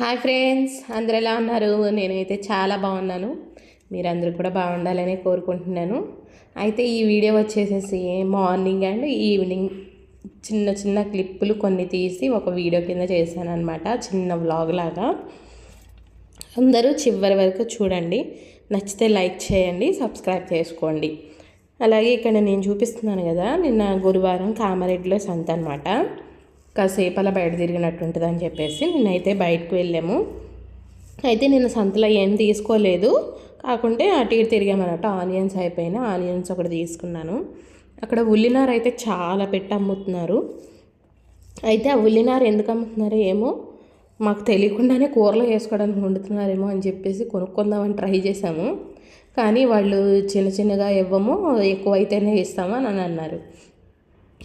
Hi friends అందరు ఎలా ఉన్నారు? నేనైతే చాలా బాగున్నాను. మీరందరూ కూడా బాగుండాలని కోరుకుంటున్నాను. అయితే ఈ వీడియో వచ్చేసేసి మార్నింగ్ అండ్ ఈవినింగ్ చిన్న చిన్న క్లిప్పులు కొన్ని తీసి ఒక వీడియో కింద చేశాను అనమాట చిన్న వ్లాగ్ లాగా. అందరూ చివరి వరకు చూడండి. నచ్చితే లైక్ చేయండి సబ్స్క్రైబ్ చేసుకోండి. అలాగే ఇక్కడ నేను చూపిస్తున్నాను కదా నిన్న గురువారం కామారెడ్డిలో సంత అనమాట కాసేపు అలా బయట తిరిగినట్టు ఉంటుంది అని చెప్పేసి నిన్నైతే బయటకు వెళ్ళాము. అయితే నేను సంతలో ఏం తీసుకోలేదు. కాకుంటే అటు ఇటు తిరిగామన్నట్టు ఆనియన్స్ అయిపోయినా ఆనియన్స్ ఒకటి తీసుకున్నాను. అక్కడ ఉల్లినార అయితే చాలా పెట్టి అమ్ముతున్నారు. అయితే ఆ ఉల్లినార ఎందుకు అమ్ముతున్నారో ఏమో మాకు తెలియకుండానే కూరలో వేసుకోవడానికి వండుతున్నారేమో అని చెప్పేసి కొనుక్కుందామని ట్రై చేశాము. కానీ వాళ్ళు చిన్న చిన్నగా ఇవ్వము ఎక్కువ అయితేనే ఇస్తాము అని అన్నారు.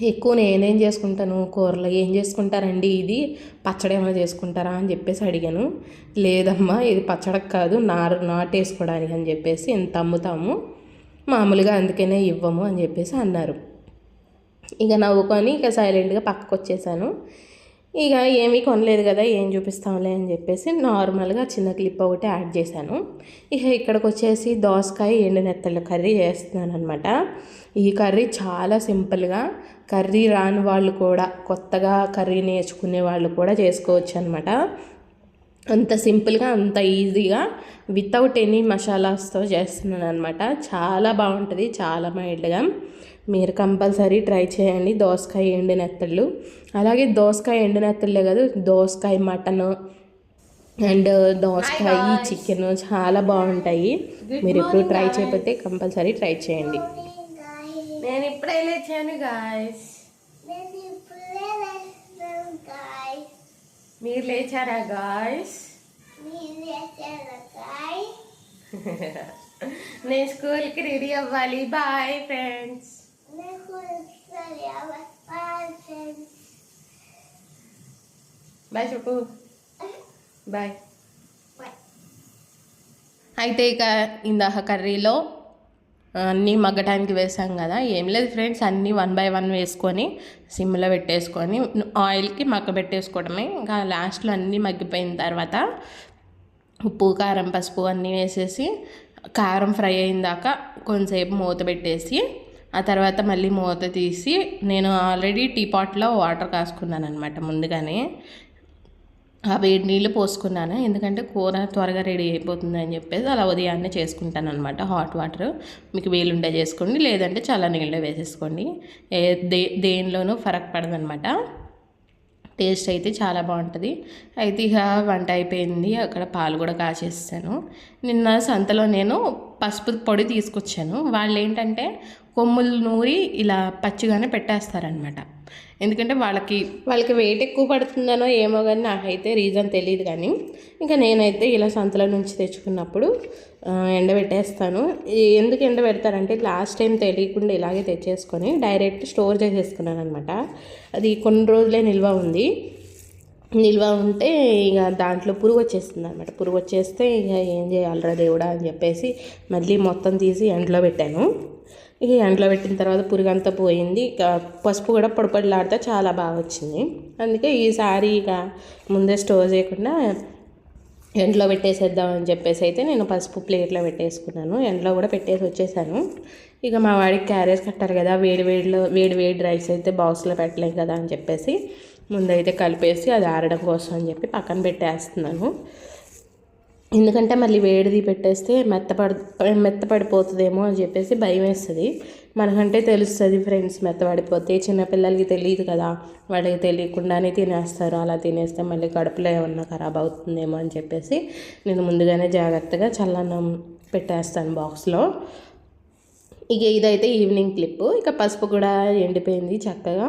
ఎక్కువ నేనేం చేసుకుంటాను? కూరలు ఏం చేసుకుంటారండి? ఇది పచ్చడి ఏమైనా చేసుకుంటారా? అని చెప్పేసి అడిగాను. లేదమ్మా ఇది పచ్చడికి కాదు నారు నాటేసుకోవడానికి అని చెప్పేసి ఇంత అమ్ముతాము. మామూలుగా అందుకనే ఇవ్వము అని చెప్పేసి అన్నారు. ఇక నవ్వుకొని ఇక సైలెంట్గా పక్కకు వచ్చేసాను ఇక ఏమీ కొనలేదు కదా ఏం చూపిస్తాంలే అని చెప్పేసి నార్మల్గా చిన్న క్లిప్ ఒకటి యాడ్ చేశాను. ఇక ఇక్కడికి వచ్చేసి దోసకాయ ఎండునెత్తల కర్రీ చేస్తున్నాను అనమాట ఈ కర్రీ చాలా సింపుల్గా కర్రీ రాని వాళ్ళు కూడా కొత్తగా కర్రీ నేర్చుకునే వాళ్ళు కూడా చేసుకోవచ్చు అనమాట అంత సింపుల్గా అంత ఈజీగా వితౌట్ ఎనీ మసాలాస్తో చేస్తున్నాను అనమాట చాలా బాగుంటుంది చాలా మైల్డ్గా. మీరు కంపల్సరీ ట్రై చేయండి. దోసకాయ ఎండు నెత్తళ్ళు. అలాగే దోసకాయ ఎండు నెత్తళ్ళే కాదు దోసకాయ మటన్ అండ్ దోసకాయ చికెన్ చాలా బాగుంటాయి. మీరు ఇప్పుడు ట్రై చేయకపోతే కంపల్సరీ ట్రై చేయండి. నేను ఇప్పుడే లేచాను గాయస్ మీరు లేచారా గాయస్ నేను స్కూల్కి రెడీ అవ్వాలి. బాయ్ ఫ్రెండ్స్ బాయ్ చెప్పు బాయ్ అయితే ఇక ఇందాక కర్రీలో అన్నీ మగ్గటానికి వేసాం కదా. ఏం లేదు ఫ్రెండ్స్ అన్నీ వన్ బై వన్ వేసుకొని సిమ్లో పెట్టేసుకొని ఆయిల్కి మగ్గ పెట్టేసుకోవడమే ఇంకా లాస్ట్లో అన్నీ మగ్గిపోయిన తర్వాత ఉప్పు కారం పసుపు అన్నీ వేసేసి కారం ఫ్రై అయిన దాకా కొంతసేపు మూత పెట్టేసి ఆ తర్వాత మళ్ళీ మూత తీసి నేను ఆల్రెడీ టీ పాట్లో వాటర్ కాసుకున్నాను అనమాట ముందుగానే. ఆ వేడి నీళ్ళు పోసుకున్నాను. ఎందుకంటే కూర త్వరగా రెడీ అయిపోతుంది అని చెప్పేసి అలా ఉదయాన్నే చేసుకుంటాను అనమాట హాట్ వాటర్ మీకు వీలుండే చేసుకోండి. లేదంటే చాలా నీళ్ళు వేసేసుకోండి. ఏ దే దేనిలోనూ ఫరక్ పడదనమాట టేస్ట్ అయితే చాలా బాగుంటుంది. అయితే ఇక వంట అయిపోయింది. అక్కడ పాలు కూడా కాచేస్తాను నిన్న సంతలో నేను పసుపు పొడి తీసుకొచ్చాను. వాళ్ళు ఏంటంటే కొమ్ములు నూరి ఇలా పచ్చిగానే పెట్టేస్తారనమాట ఎందుకంటే వాళ్ళకి వాళ్ళకి వెయిట్ ఎక్కువ పడుతుందనో ఏమో కానీ నాకైతే రీజన్ తెలియదు కానీ ఇంకా నేనైతే ఇలా సంతల నుంచి తెచ్చుకున్నప్పుడు ఎండబెట్టేస్తాను. ఎందుకు ఎండబెడతారంటే లాస్ట్ టైం తెలియకుండా ఇలాగే తెచ్చేసుకొని డైరెక్ట్ స్టోర్ చేసేసుకున్నాను అనమాట అది కొన్ని రోజులే నిల్వ ఉంది. నిల్వ ఉంటే ఇక దాంట్లో పురుగు వచ్చేస్తుంది అనమాట పురుగు వచ్చేస్తే ఇక ఏం చేయాలరా దేవుడా అని చెప్పేసి మళ్ళీ మొత్తం తీసి ఎండలో పెట్టాను. ఇక ఎండలో పెట్టిన తర్వాత పురుగు అంతా పోయింది. ఇక పసుపు కూడా పొడపడిలాడితే చాలా బాగా వచ్చింది. అందుకే ఈసారి ఇక ముందే స్టోర్ చేయకుండా ఎండలో పెట్టేసేద్దామని చెప్పేసి అయితే నేను పసుపు ప్లేట్లో పెట్టేసుకున్నాను. ఎండలో కూడా పెట్టేసి వచ్చేసాను. ఇక మా వాడికి క్యారేజ్ కట్టారు కదా వేడి వేడిలో వేడి వేడి రైస్ అయితే బాక్స్లో పెట్టలేం కదా అని చెప్పేసి ముందైతే కలిపేసి అది ఆరడం కోసం అని చెప్పి పక్కన పెట్టేస్తున్నాను. ఎందుకంటే మళ్ళీ వేడిది పెట్టేస్తే మెత్తపడి మెత్తపడిపోతుందేమో అని చెప్పేసి భయం వేస్తుంది మనకంటే తెలుస్తుంది ఫ్రెండ్స్ మెత్తపడిపోతే చిన్నపిల్లలకి తెలియదు కదా. వాళ్ళకి తెలియకుండానే తినేస్తారు. అలా తినేస్తే మళ్ళీ కడుపులో ఏమన్నా ఖరాబ్ అవుతుందేమో అని చెప్పేసి నేను ముందుగానే జాగ్రత్తగా చల్లన్నం పెట్టేస్తాను బాక్స్లో. ఇక ఇదైతే ఈవినింగ్ క్లిప్ ఇక పసుపు కూడా ఎండిపోయింది చక్కగా.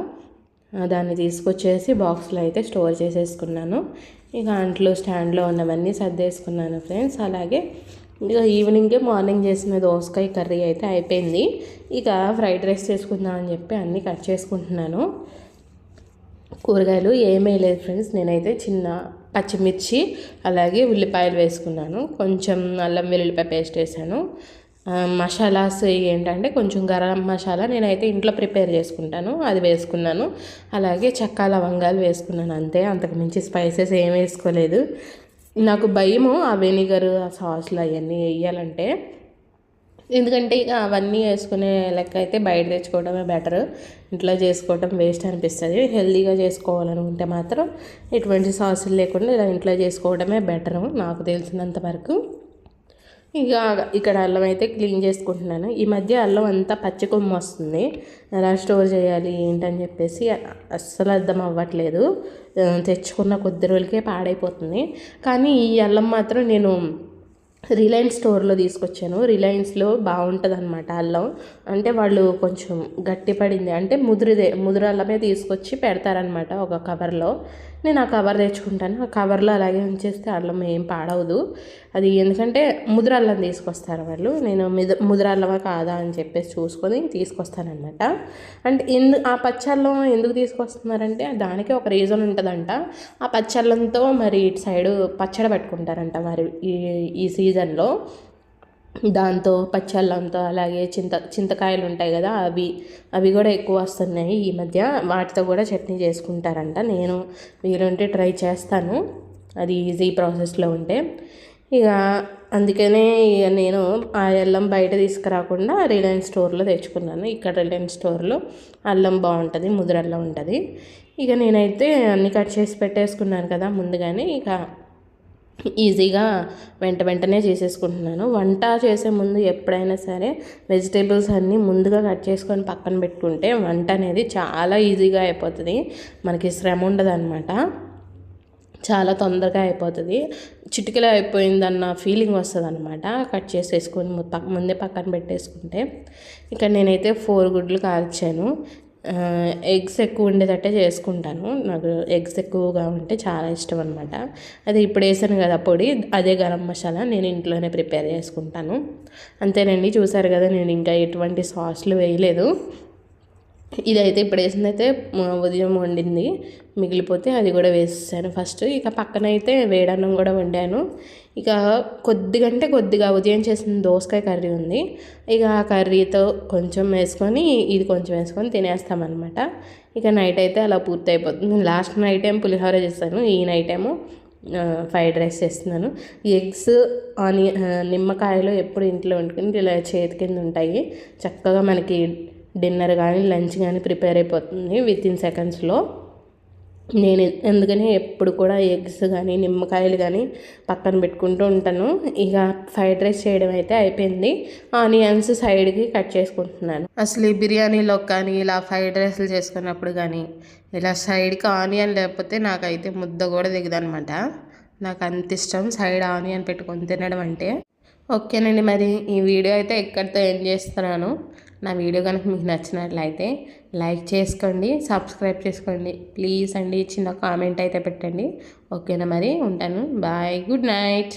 దాన్ని తీసుకొచ్చేసి బాక్స్లో అయితే స్టోర్ చేసేసుకున్నాను. ఇక అంట్లో స్టాండ్లో ఉన్నవన్నీ సర్దేసుకున్నాను ఫ్రెండ్స్. అలాగే ఇక ఈవినింగే మార్నింగ్ చేసిన దోసకాయ కర్రీ అయితే అయిపోయింది. ఇక ఫ్రైడ్ రైస్ చేసుకుందామని చెప్పి అన్నీ కట్ చేసుకుంటున్నాను. కూరగాయలు ఏమీ లేదు ఫ్రెండ్స్. నేనైతే చిన్న పచ్చిమిర్చి అలాగే ఉల్లిపాయలు వేసుకున్నాను. కొంచెం అల్లం వెల్లుల్లిపాయ పేస్ట్ వేసాను. మసాలాస్ ఏంటంటే కొంచెం గరం మసాలా నేనైతే ఇంట్లో ప్రిపేర్ చేసుకుంటాను అది వేసుకున్నాను. అలాగే చెక్క లవంగాలు వేసుకున్నాను అంతే అంతకు మించి స్పైసెస్ ఏం వేసుకోలేదు. నాకు భయము ఆ వెనిగర్ ఆ సాస్లు అవన్నీ వేయాలంటే. ఎందుకంటే ఇక అవన్నీ వేసుకునే లెక్క అయితే బయట తెచ్చుకోవడమే బెటర్. ఇంట్లో చేసుకోవడం వేస్ట్ అనిపిస్తుంది. హెల్తీగా చేసుకోవాలనుకుంటే మాత్రం ఎటువంటి సాసులు లేకుండా ఇలా ఇంట్లో చేసుకోవడమే బెటర్ నాకు తెలిసినంత వరకు. ఇక ఇక్కడ అల్లం అయితే క్లీన్ చేసుకుంటున్నాను. ఈ మధ్య అల్లం అంతా పచ్చి కొమ్ము వస్తుంది. ఎలా స్టోర్ చేయాలి ఏంటని చెప్పేసి అస్సలు అర్థం అవ్వట్లేదు. తెచ్చుకున్న కొద్ది రోజులకే పాడైపోతుంది. కానీ ఈ అల్లం మాత్రం నేను రిలయన్స్ స్టోర్లో తీసుకొచ్చాను. రిలయన్స్లో బాగుంటుంది అనమాట అల్లం. అంటే వాళ్ళు కొంచెం గట్టి పడింది అంటే ముదురుదే ముదురు అల్లమే తీసుకొచ్చి పెడతారనమాట ఒక కవర్లో. నేను ఆ కవర్ తెచ్చుకుంటాను. ఆ కవర్లో అలాగే ఉంచేస్తే అల్లం ఏం పాడవదు. అది ఎందుకంటే ముదురు అల్లం తీసుకొస్తారు వాళ్ళు. నేను మిద ముదురు కాదా అని చెప్పేసి చూసుకొని తీసుకొస్తానమాట అంటే ఎందు ఆ పచ్చళ్ళం ఎందుకు తీసుకొస్తున్నారంటే దానికి ఒక రీజన్ ఉంటుందంట. ఆ పచ్చళ్ళంతో మరి ఇటు సైడు పచ్చడి పెట్టుకుంటారంట మరి ఈ ఈ సీజన్లో దాంతో పచ్చళ్ళంతో అలాగే చింత చింతకాయలు ఉంటాయి కదా అవి అవి కూడా ఎక్కువ వస్తున్నాయి ఈ మధ్య. వాటితో కూడా చట్నీ చేసుకుంటారంట. నేను వీలుంటే ట్రై చేస్తాను. అది ఈజీ ప్రాసెస్లో ఉంటే. ఇక అందుకనే ఇక నేను ఆ అల్లం బయట తీసుకురాకుండా రిలయన్స్ స్టోర్లో తెచ్చుకున్నాను. ఇక్కడ రిలయన్స్ స్టోర్లో అల్లం బాగుంటుంది ముదురల్లం ఉంటుంది. ఇక నేనైతే అన్నీ కట్ చేసి పెట్టేసుకున్నాను కదా ముందుగానే. ఇక ఈజీగా వెంట వెంటనే చేసేసుకుంటున్నాను. వంట చేసే ముందు ఎప్పుడైనా సరే వెజిటేబుల్స్ అన్నీ ముందుగా కట్ చేసుకొని పక్కన పెట్టుకుంటే వంట అనేది చాలా ఈజీగా అయిపోతుంది. మనకి శ్రమ ఉండదు అనమాట చాలా తొందరగా అయిపోతుంది. చిటికలో అయిపోయిందన్న ఫీలింగ్ వస్తుంది అనమాట కట్ చేసేసుకొని ముందే పక్కన పెట్టేసుకుంటే. ఇక్కడ నేనైతే ఫోర్ గుడ్లు కాల్చాను. ఎగ్స్ ఎక్కువ ఉండేటట్టే చేసుకుంటాను. నాకు ఎగ్స్ ఎక్కువగా ఉంటే చాలా ఇష్టం అనమాట అదే ఇప్పుడు వేసాను కదా పొడి అదే గరం మసాలా నేను ఇంట్లోనే ప్రిపేర్ చేసుకుంటాను. అంతేనండి చూసారు కదా నేను ఇంకా ఎటువంటి సాస్లు వేయలేదు. ఇదైతే ఇప్పుడు వేసిందైతే ఉదయం వండింది. మిగిలిపోతే అది కూడా వేసేసాను ఫస్ట్. ఇక పక్కన అయితే వేడన్నం కూడా వండాను. ఇక కొద్దిగంటే కొద్దిగా ఉదయం చేసిన దోసకాయ కర్రీ ఉంది. ఇక ఆ కర్రీతో కొంచెం వేసుకొని ఇది కొంచెం వేసుకొని తినేస్తామన్నమాట. ఇక నైట్ అయితే అలా పూర్తి అయిపోతుంది. లాస్ట్ నైట్ ఏం పులిహోర చేస్తాను. ఈ నైట్ ఏమో ఫ్రైడ్ రైస్ చేస్తున్నాను. ఎగ్స్ ఆనియన్ నిమ్మకాయలు ఎప్పుడు ఇంట్లో వండుకుని ఇలా చేతి కింద ఉంటాయి. చక్కగా మనకి డిన్నర్ కానీ లంచ్ కానీ ప్రిపేర్ అయిపోతుంది విత్ ఇన్ సెకండ్స్లో. నేను ఎందుకని ఎప్పుడు కూడా ఎగ్స్ కానీ నిమ్మకాయలు కానీ పక్కన పెట్టుకుంటూ ఉంటాను. ఇక ఫ్రైడ్ రైస్ చేయడం అయితే అయిపోయింది. ఆనియన్స్ సైడ్కి కట్ చేసుకుంటున్నాను. అసలు ఈ బిర్యానీలో కానీ ఇలా ఫ్రైడ్ రైస్లు చేసుకున్నప్పుడు కానీ ఇలా సైడ్కి ఆనియన్ లేకపోతే నాకైతే ముద్ద కూడా దిగదనమాట. నాకు అంత ఇష్టం సైడ్ ఆనియన్ పెట్టుకొని తినడం అంటే. ఓకేనండి మరి ఈ వీడియో అయితే ఎక్కడితో ఏం చేస్తున్నాను. నా వీడియో కనుక మీకు నచ్చినట్లయితే లైక్ చేసుకోండి సబ్స్క్రైబ్ చేసుకోండి. ప్లీజ్ అండి చిన్న కామెంట్ అయితే పెట్టండి. ఓకేనా మరి? ఉంటాను. Bye good night.